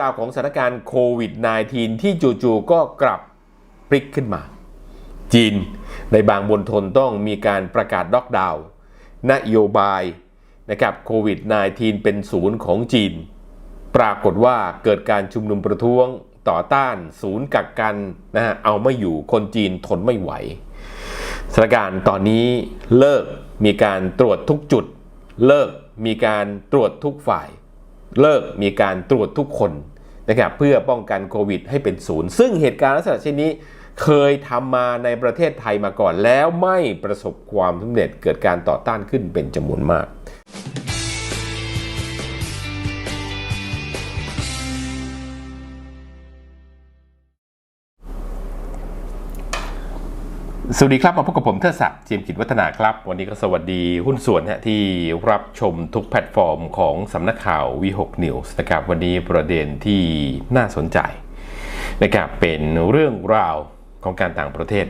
ราวของสถานการณ์โควิด -19 ที่จู่ๆก็กลับพลิกขึ้นมา จีนในบางบนทนต้องมีการประกาศล็อกดาวน์นโยบายนะครับโควิด -19 เป็นศูนย์ของจีน ปรากฏว่าเกิดการชุมนุมประท้วงต่อต้านศูนย์กักกันนะฮะเอาไม่อยู่คนจีนทนไม่ไหวสถานการณ์ตอนนี้เลิกมีการตรวจทุกจุด เลิกมีการตรวจทุกฝ่าย เลิกมีการตรวจทุกคนนะครับเพื่อป้องกันโควิดให้เป็นศูนย์ ซึ่งเหตุการณ์ลักษณะเช่นนี้เคยทำมาในประเทศไทยมาก่อนแล้วไม่ประสบความสำเร็จเกิดการต่อต้านขึ้นเป็นจำนวนมาก สวัสดีครับ มาพบกับผมเทิดศักดิ์เจียมกิจวัฒนาครับ วันนี้ก็สวัสดีหุ้นส่วนที่รับชมทุกแพลตฟอร์มของสำนักข่าววี6 News นะครับ วันนี้ประเด็นที่น่าสนใจนะครับเป็นเรื่องราวของการต่างประเทศ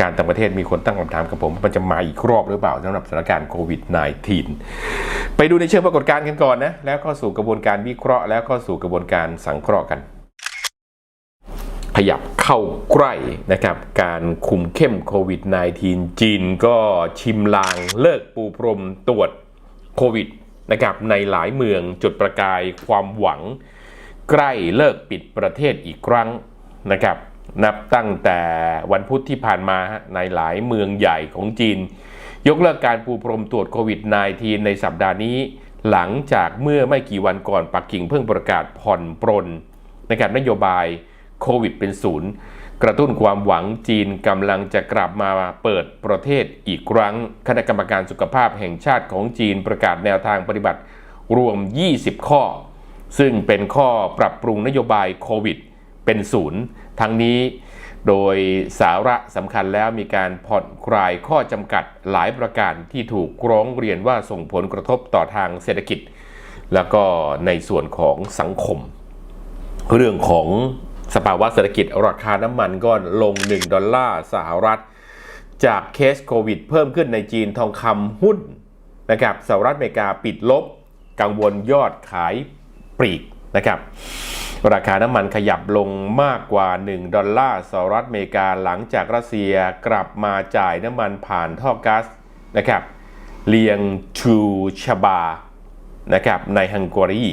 การต่างประเทศมีคนตั้งคำถามกับผมมันจะมาอีกรอบหรือเปล่าสำหรับสถานการณ์โควิด -19 ไปดูในเชิงปรากฏการณ์กันก่อนนะแล้วก็สู่กระบวนการวิเคราะห์ แล้วก็สู่กระบวนการสังเคราะห์กัน ขยับ เข้าใกล้นะครับ การคุมเข้มโควิด -19 จีนก็ชิมลางเลิกปูพรมตรวจโควิดนะครับในหลายเมืองจุดประกายความหวัง ใกล้เลิกปิดประเทศอีกครั้งนะครับ นับตั้งแต่วันพุธที่ผ่านมาในหลายเมืองใหญ่ของจีน ยกเลิกการปูพรมตรวจโควิด -19 ในสัปดาห์นี้ หลังจากเมื่อไม่กี่วันก่อนปักกิ่งเพิ่งประกาศผ่อนปรนนะครับนโยบาย โควิดเป็นศูนย์กระตุ้นความหวังจีนกำลังจะกลับมาเปิดประเทศอีกครั้ง คณะกรรมการสุขภาพแห่งชาติของจีนประกาศแนวทางปฏิบัติรวม 20 ข้อ ซึ่งเป็นข้อปรับปรุงนโยบายโควิด เป็นศูนย์ทั้งนี้โดยสาระสำคัญแล้วมีการผ่อนคลายข้อจำกัดหลายประการที่ถูกร้องเรียนว่าส่งผลกระทบต่อทางเศรษฐกิจ แล้วก็ในส่วนของสังคม เรื่องของ สภาวะเศรษฐกิจราคาน้ำมันก็ลง 1 ดอลลาร์สหรัฐ จากเคสโควิด เพิ่มขึ้นในจีนทองคำหุ้นนะครับสหรัฐอเมริกาปิดลบ กังวลยอดขายปลีกนะครับราคาน้ำมันขยับลงมากกว่า 1 ดอลลาร์สหรัฐอเมริกาหลังจากรัสเซียกลับมาจ่ายน้ำมันผ่านท่อก๊าซนะครับเลียงชูชบานะครับในฮังการี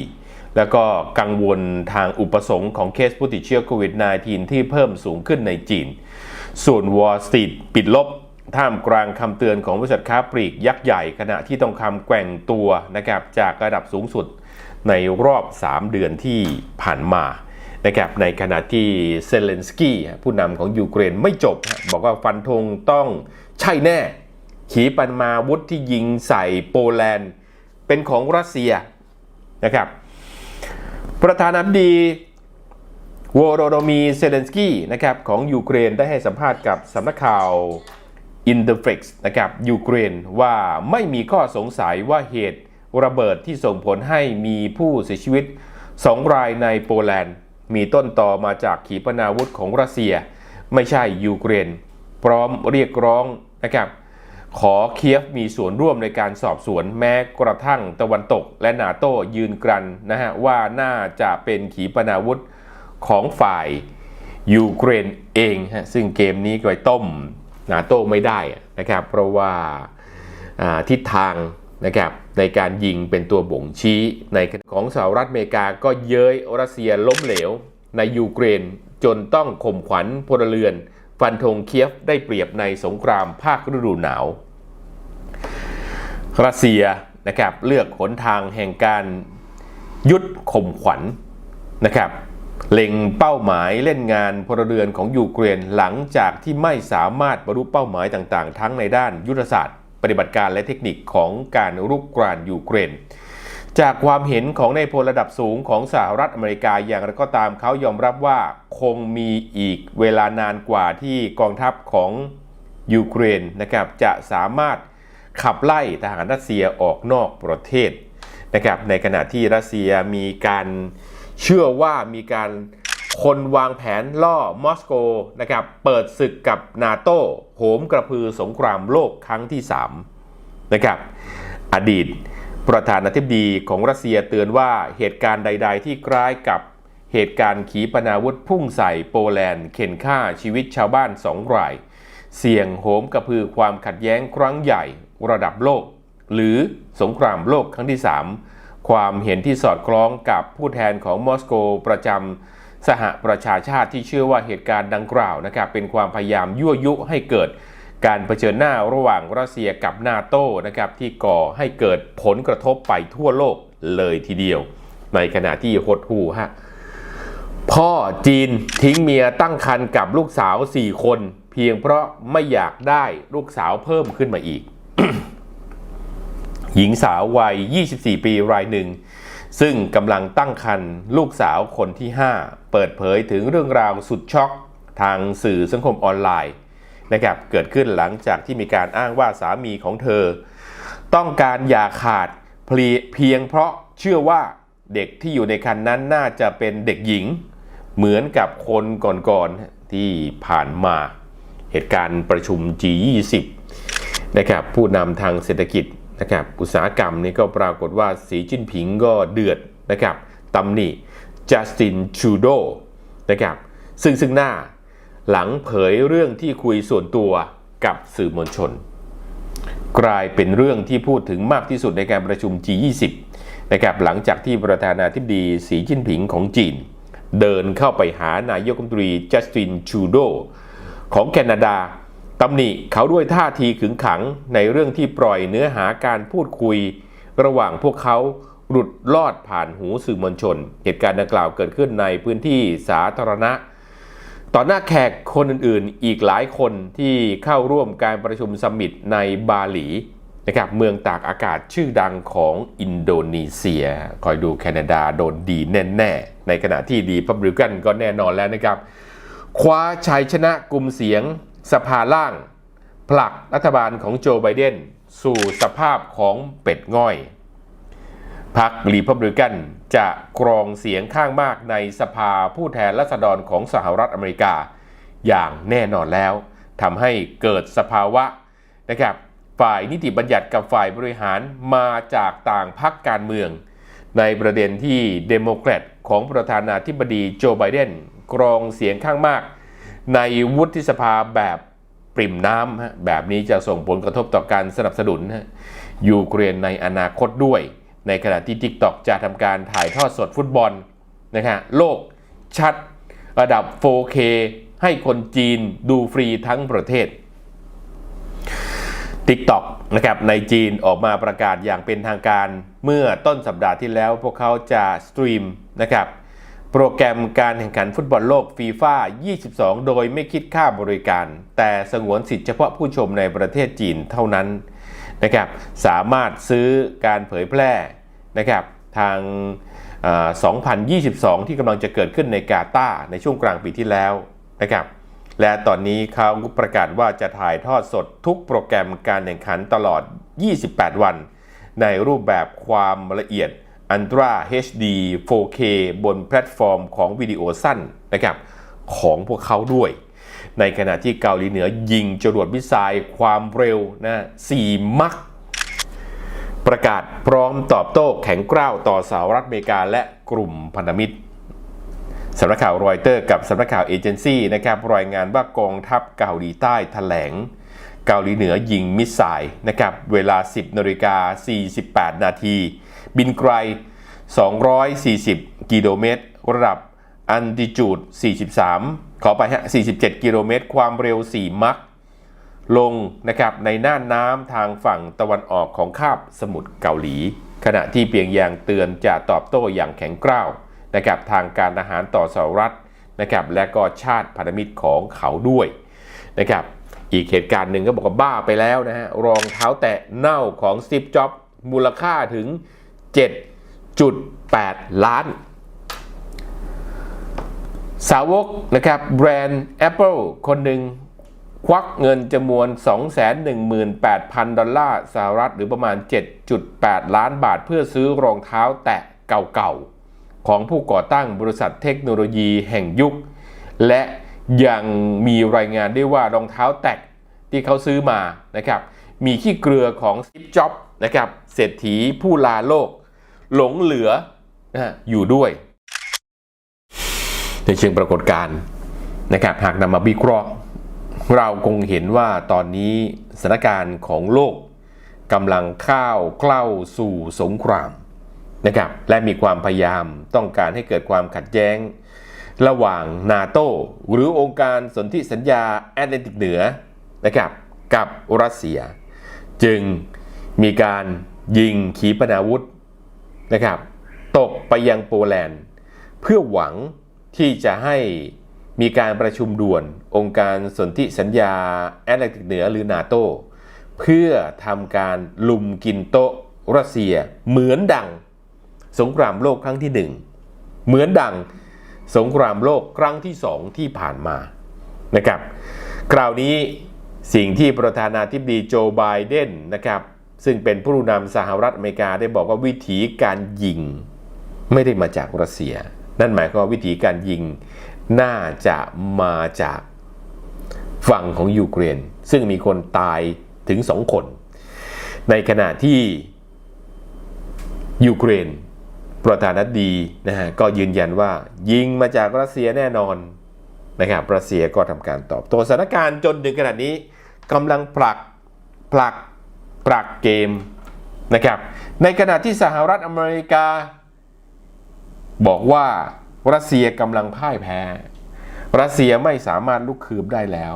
แล้วก็กังวลทางอุปสงค์ของเคสผู้ติดเชื้อโควิด -19 ที่เพิ่มสูงขึ้นในจีน ส่วนวอลสตรีทปิดลบท่ามกลางคำเตือนของบริษัทค้าปลีกยักษ์ใหญ่ขณะที่ต้องคำแกว่งตัวนะครับจากระดับสูงสุดในรอบ 3 เดือนที่ผ่านมานะครับในขณะที่เซเลนสกี้ผู้นำของยูเครนไม่จบ บอกว่าฟันธงต้องใช่แน่ ขีปนาวุธที่ยิงใส่โปแลนด์ เป็นของรัสเซียนะครับ ประธานาธิบดีวโรโดมีเซเลนสกี้นะครับของยูเครนได้ให้สัมภาษณ์กับสำนักข่าว i n t e r f a x นะครับยูเครนว่าไม่มีข้อสงสัยว่าเหตุระเบิดที่ส่งผลให้มีผู้เสียชีวิต 2 รายในโปแลนด์ มีต้นต่อมาจากขีปนาวุธของรัสเซีย ไม่ใช่ยูเครน พร้อมเรียกร้องนะครับ ขอเคียฟมีส่วนร่วมในการสอบสวนแม้กระทั่งตะวันตกและนาโต้ยืนกรันนะฮะว่าน่าจะเป็นขีปนาวุธของฝ่ายยูเครนเองฮะซึ่งเกมนี้ก็ไปต้มนาโต้ไม่ได้นะครับเพราะว่าทิศทางนะครับในการยิงเป็นตัวบ่งชี้ในของสหรัฐอเมริกาก็เย้ยรัสเซียล้มเหลวในยูเครนจนต้องข่มขวัญพลเรือน ฟันธงเคียฟได้เปรียบในสงครามภาคฤดูหนาวรัสเซียนะครับเลือกหนทางแห่งการยุดข่มขวัญนะครับเล็งเป้าหมายเล่นงานพลเรือนของยูเครนหลังจากที่ไม่สามารถบรรลุเป้าหมายต่างๆ ทั้งในด้านยุทธศาสตร์ ปฏิบัติการและเทคนิคของการรุกรานยูเครน จากความเห็นของในพลระดับสูงของสหรัฐอเมริกาอย่างไรก็ตามเขายอมรับว่าคงมีอีกเวลานานกว่าที่กองทัพของยูเครนนะครับจะสามารถขับไล่ทหารรัสเซียออกนอกประเทศนะครับในขณะที่รัสเซียมีการเชื่อว่ามีการคนวางแผนล่อมอสโกนะครับเปิดศึกกับนาโต้โหมกระพือสงครามโลกครั้งที่ 3 นะครับ อดีต ประธานาธิบดีของรัสเซียเตือนว่าเหตุการณ์ใด ๆ ที่คล้ายกับเหตุการณ์ขีปนาวุธพุ่งใส่โปแลนด์เข็นฆ่าชีวิตชาวบ้านสองราย เสี่ยงโหมกระพือความขัดแย้งครั้งใหญ่ระดับโลก หรือสงครามโลกครั้งที่ 3 ความเห็นที่สอดคล้องกับผู้แทนของมอสโกประจำสหประชาชาติที่เชื่อว่าเหตุการณ์ดังกล่าวนะครับเป็นความพยายามยั่วยุให้เกิด การเผชิญหน้าระหว่างรัสเซียกับนาโต้นะครับที่ก่อให้เกิดผลกระทบไปทั่วโลกเลยทีเดียว ในขณะที่หดหูฮะพ่อจีนทิ้งเมียตั้งครรภ์กับลูกสาว 4 คน เพียงเพราะไม่อยากได้ลูกสาวเพิ่มขึ้นมาอีก หญิงสาววัย 24 ปีรายหนึ่ง ซึ่งกำลังตั้งครรภ์ลูกสาวคนที่ 5 เปิดเผยถึงเรื่องราวสุดช็อกทางสื่อสังคมออนไลน์ นะครับเกิดขึ้นหลังจากที่มีการอ้างว่าสามีของเธอ ต้องการอย่าขาดเพียงเพราะเชื่อว่าเด็กที่อยู่ในคันนั้นน่าจะเป็นเด็กหญิง เหมือนกับคนก่อนๆที่ผ่านมาเหตุการณ์ประชุม G20 นะครับผู้นำทางเศรษฐกิจนะครับอุตสาหกรรมนี่ก็ปรากฏว่าสีจิ้นผิงก็เดือดนะครับตำหนิจัสตินชูโดนะครับซึ่งซึ่งหน้า หลังเผยเรื่องที่คุยส่วนตัวกับสื่อมวลชน กลายเป็นเรื่องที่พูดถึงมากที่สุดในการประชุม G20 นะครับหลังจากที่ประธานาธิบดีสีจิ้นผิงของจีน เดินเข้าไปหานายกรัฐมนตรีจัสตินชูโดของแคนาดาตำหนิเขาด้วยท่าทีขึงขังในเรื่องที่ปล่อยเนื้อหาการพูดคุย ระหว่างพวกเขาหลุดลอดผ่านหูสื่อมวลชน เหตุการณ์ดังกล่าวเกิดขึ้นในพื้นที่สาธารณะ ต่อหน้าแขกคนอื่นๆ อีกหลายคนที่เข้าร่วมการประชุมสมิตในบาหลีนะครับเมืองตากอากาศชื่อดังของอินโดนีเซีย คอยดูแคนาดาโดนดีแน่ๆ ในขณะที่ดีพับริกันก็แน่นอนแล้วนะครับ คว้าชัยชนะกลุ่มเสียงสภาล่าง ผลักรัฐบาลของโจไบเดน สู่สภาพของเป็ดง่อยพรรครีพับลิกัน จะกรองเสียงข้างมากในสภาผู้แทนราษฎรของสหรัฐอเมริกา อย่างแน่นอนแล้วทำให้เกิดสภาวะนะครับฝ่ายนิติบัญญัติกับฝ่ายบริหารมาจากต่างพรรคการเมือง ในประเด็นที่เดโมแครตของประธานาธิบดีโจไบเดนกรองเสียงข้างมาก ในวุฒิสภาแบบปริ่มน้ำแบบนี้จะส่งผลกระทบต่อการสนับสนุนยูเครนในอนาคตด้วย ในขณะที่ TikTok จะทำการถ่ายทอดสดฟุตบอลนะฮะโลกชัดระดับ 4K ให้คนจีนดูฟรีทั้งประเทศ TikTok นะครับในจีนออกมาประกาศอย่างเป็นทางการเมื่อต้นสัปดาห์ที่แล้วพวกเขาจะสตรีมนะครับโปรแกรมการแข่งขันฟุตบอลโลกฟีฟ่า22 โดยไม่คิดค่าบริการ แต่สงวนสิทธิเฉพาะผู้ชมในประเทศจีนเท่านั้น นะครับสามารถซื้อการเผยแพร่นะครับทาง 2022 ที่กำลังจะเกิดขึ้นในกาตาร์ในช่วงกลางปีที่แล้วนะครับและตอนนี้เขาประกาศว่าจะถ่ายทอดสดทุกโปรแกรมการแข่งขันตลอด 28 วัน ในรูปแบบความละเอียด Ultra HD 4K บนแพลตฟอร์มของวิดีโอสั้นนะครับของพวกเขาด้วย ในขณะที่เกาหลีเหนือยิงจรวดมิสไซล์ความเร็วนะ4มัก ประกาศพร้อมตอบโต้แข็งกร้าวต่อสหรัฐอเมริกาและกลุ่มพันธมิตรสำนักข่าวรอยเตอร์กับสำนักข่าวเอเจนซี่นะครับรายงานว่ากองทัพเกาหลีใต้แถลง เกาหลีเหนือยิงมิสไซล์นะครับเวลา 10นาฬิกา48 นาที บินไกล 240 กิโลเมตร ระดับอันติจูด 43 ขอไปฮะ 47 กิโลเมตร ความเร็ว 4 มัก ลงนะครับในน่านน้ำทางฝั่งตะวันออกของคาบสมุทรเกาหลี ขณะที่เปียงยางเตือนจะตอบโต้อย่างแข็งกร้าวนะครับทางการทหารต่อสหรัฐนะครับและก็ชาติพันธมิตรของเขาด้วยนะครับอีกเหตุการณ์หนึ่งก็บอกว่าบ้าไปแล้วนะฮะรองเท้าแตะเน่าของสตีฟจ็อบมูลค่าถึง 7.8 ล้าน สาวกนะครับแบรนด์ Apple คนหนึ่งควักเงินจำนวน 218,000 ดอลลาร์สหรัฐหรือประมาณ 7.8 ล้านบาท เพื่อซื้อรองเท้าแตะเก่าๆ ของผู้ก่อตั้งบริษัทเทคโนโลยีแห่งยุค และยังมีรายงานได้ว่ารองเท้าแตะที่เขาซื้อมานะครับมีขี้เกลือของสตีฟจ็อบนะครับเศรษฐีผู้ลาโลก หลงเหลืออยู่ด้วย ในเชิงปรากฏการณ์นะครับหากนำมาวิเคราะห์ เราคงเห็นว่าตอนนี้สถานการณ์ของโลกกำลังเข้าวกล้าสู่สงครามนะครับและมีความพยายามต้องการให้เกิดความขัดแย้ง ระหว่างนาโตหรือองค์การสนธิสัญญาแอตแลนติกเหนือนะครับกับรัสเซีย จึงมีการยิงขีปนาวุธนะครับตกไปยังโปแลนด์ เพื่อหวัง ที่จะให้มีการประชุมด่วนองค์การสนธิสัญญาแอตแลนติกเหนือหรือนาโตเพื่อทำการลุมกินโต๊ะรัสเซีย เหมือนดัง สงครามโลกครั้งที่หนึ่งเหมือนดังสงครามโลกครั้งที่สองที่ผ่านมานะครับ คราวนี้สิ่งที่ประธานาธิบดีโจไบเดนนะครับ ซึ่งเป็นผู้นำสหรัฐอเมริกาได้บอกว่าวิธีการยิง ไม่ได้มาจากรัสเซีย นั่นหมายความว่าวิธีการยิงน่าจะมาจากฝั่งของยูเครน ซึ่งมีคนตายถึงสองคน ในขณะที่ยูเครน ประธานาธิบดีนะฮะก็ยืนยันว่ายิงมาจากรัสเซียแน่นอนนะครับรัสเซียก็ทำการตอบโต้สถานการณ์จนถึงขนาดนี้กำลังผลักผลักผลักเกมนะครับในขณะที่สหรัฐอเมริกา บอกว่ารัสเซียกำลังพ่ายแพ้ รัสเซียไม่สามารถลุกคืบได้แล้ว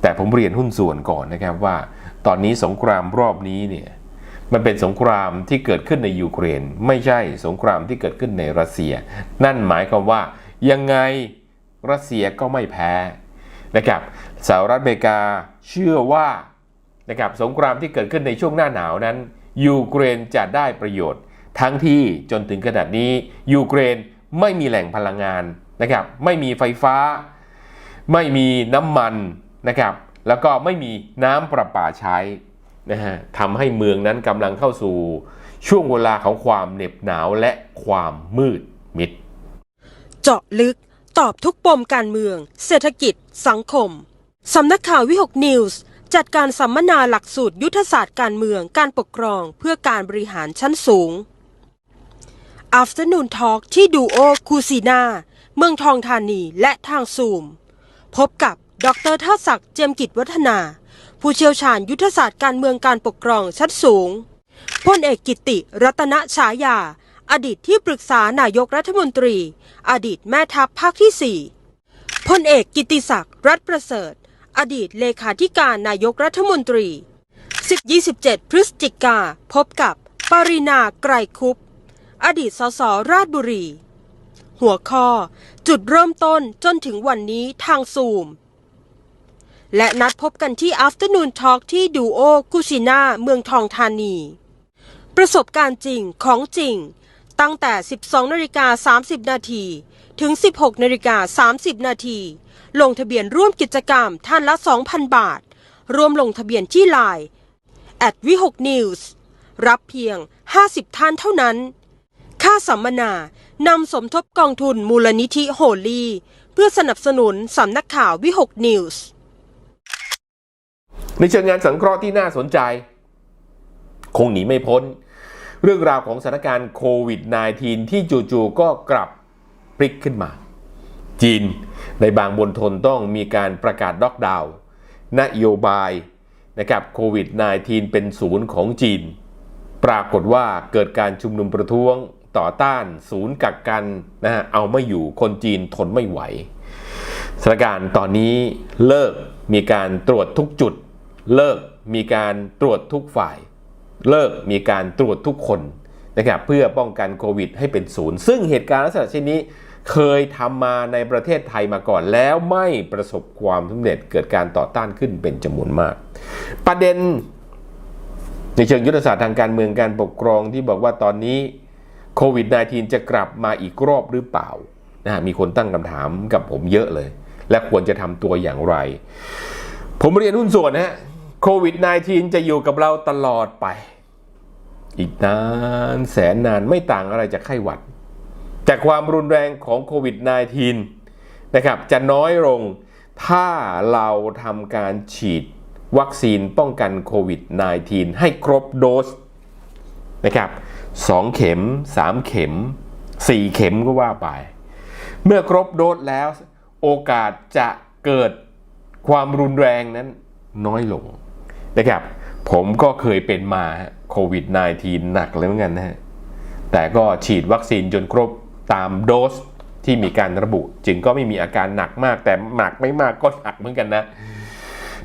แต่ผมเรียนหุ้นส่วนก่อนนะครับว่า ตอนนี้สงครามรอบนี้เนี่ยมันเป็นสงครามที่เกิดขึ้นในยูเครน ไม่ใช่สงครามที่เกิดขึ้นในรัสเซีย นั่นหมายความว่ายังไงรัสเซียก็ไม่แพ้นะครับสหรัฐอเมริกาเชื่อว่านะครับสงครามที่เกิดขึ้นในช่วงหน้าหนาวนั้นยูเครนจะได้ประโยชน์ ทั้งที่จนถึงขนาดนี้ยูเครนไม่มีแหล่งพลังงานนะครับไม่มีไฟฟ้า ไม่มีน้ำมันนะครับแล้วก็ไม่มีน้ำประปาใช้นะฮะทำให้เมืองนั้นกำลังเข้าสู่ช่วงเวลาของความเหน็บหนาวและความมืดมิด เจาะลึกตอบทุกปมการเมือง เศรษฐกิจ สังคม สำนักข่าววิหกนิวส์จัดการสัมมนาหลักสูตรยุทธศาสตร์การเมืองการปกครองเพื่อการบริหารชั้นสูง Afternoon Talk ที่ดูโอคูซีนาเมืองทองธานีและทางซูม พบกับดรท่าศักดิ์เจยมกิจวัฒนา ผู้เชี่ยวชาญยุทธศาสตร์การเมืองการปกครองชั้นสูงพลเอกกิติ รัตนฉายา อดีตที่ปรึกษานายกรัฐมนตรี อดีตแม่ทัพภาคที่ 4พลเอกกิติศักดิ์รัฐประเสริฐ อดีตเลขาธิการนายกรัฐมนตรี10-27 พฤศจิกา พบกับ ปรินาไกรคุป อดีตสสราชบุรี หัวข้อ จุดเริ่มต้นจนถึงวันนี้ทางซูม และนัดพบกันที่ Afternoon Talk ที่ดูโอกุชินาเมืองทองธานี ประสบการณ์จริงของจริง ตั้งแต่ 12นาฬิกา30 นาทีถึง 16นาฬิกา30 นาทีลงทะเบียนร่วมกิจกรรมท่านละ 2,000 บาทรวมลงทะเบียนที่ไลน์ at วิหก News รับเพียง 50 ท่านเท่านั้น ค่าสัมมนานำสมทบกองทุนมูลนิธิโฮลีเพื่อสนับสนุนสำนักข่าววิหกนิวส์ในเชิงงานสังเคราะห์ที่น่าสนใจ คงหนีไม่พ้น เรื่องราวของสถานการณ์โควิด -19 ที่จู่ๆก็กลับพลิกขึ้นมา จีนในบางบนทนต้องมีการประกาศล็อกดาวน์นโยบายนะครับโควิด -19 เป็นศูนย์ของจีน ปรากฏว่าเกิดการชุมนุมประท้วง ต่อต้านศูนย์กักกันนะฮะเอาไม่อยู่คนจีนทนไม่ไหวสถานการณ์ตอนนี้เลิกมีการตรวจทุกจุด เลิกมีการตรวจทุกฝ่าย เลิกมีการตรวจทุกคนนะครับเพื่อป้องกันโควิดให้เป็นศูนย์ ซึ่งเหตุการณ์ลักษณะเช่นนี้เคยทำมาในประเทศไทยมาก่อนแล้วไม่ประสบความสำเร็จเกิดการต่อต้านขึ้นเป็นจำนวนมาก ประเด็นในเชิงยุทธศาสตร์ทางการเมืองการปกครองที่บอกว่าตอนนี้ โควิด -19 จะกลับมาอีกรอบหรือเปล่านะมีคนตั้งคำถามกับผมเยอะเลย และควรจะทำตัวอย่างไร ผมเรียนหุ้นส่วนนะฮะโควิด -19 จะอยู่กับเราตลอดไป อีกนานแสนนานไม่ต่างอะไรจากไข้หวัด แต่ความรุนแรงของโควิด -19 นะครับจะน้อยลงถ้าเราทำการฉีดวัคซีนป้องกันโควิด -19 ให้ครบโดสนะครับ 2 เข็ม 3 เข็ม 4 เข็มก็ว่าไป เมื่อครบโดสแล้ว โอกาสจะเกิดความรุนแรงนั้นน้อยลงนะครับ ผมก็เคยเป็นมาโควิด -19 หนักเลยเหมือนกันนะฮะ แต่ก็ฉีดวัคซีนจนครบตามโดสที่มีการระบุ จึงก็ไม่มีอาการหนักมากแต่หนักไม่มากก็หนักเหมือนกันนะ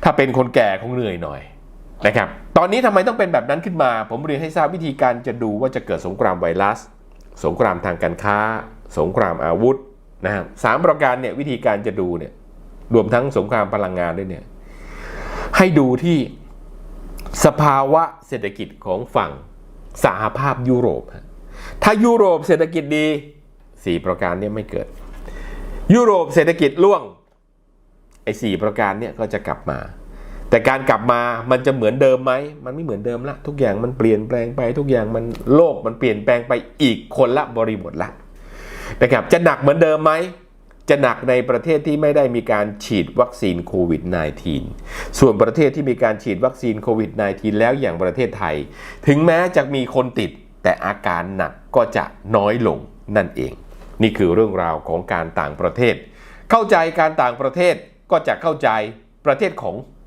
ถ้าเป็นคนแก่คงเหนื่อยหน่อย นะครับ ตอนนี้ทำไมต้องเป็นแบบนั้นขึ้นมา ผมเรียนให้ทราบวิธีการจะดูว่าจะเกิดสงครามไวรัส สงครามทางการค้า สงครามอาวุธนะครับสามประการเนี่ยวิธีการจะดูเนี่ยรวมทั้งสงครามพลังงานด้วยเนี่ยให้ดูที่สภาวะเศรษฐกิจของฝั่งสหภาพยุโรป ถ้ายุโรปเศรษฐกิจดีสี่ประการเนี่ยไม่เกิด ยุโรปเศรษฐกิจร่วงไอ้สี่ประการเนี่ยก็จะกลับมา แต่การกลับมามันจะเหมือนเดิมไหม มันไม่เหมือนเดิมละ ทุกอย่างมันเปลี่ยนแปลงไปทุกอย่างมันโลกมันเปลี่ยนแปลงไปอีกคนละบริบทละนะครับจะหนักเหมือนเดิมไหมจะหนักในประเทศที่ไม่ได้มีการฉีดวัคซีนโควิด -19 ส่วนประเทศที่มีการฉีดวัคซีนโควิด -19 แล้วอย่างประเทศไทย ถึงแม้จะมีคนติดแต่อาการหนักก็จะน้อยลงนั่นเอง นี่คือเรื่องราวของการต่างประเทศ เข้าใจการต่างประเทศก็จะเข้าใจประเทศของ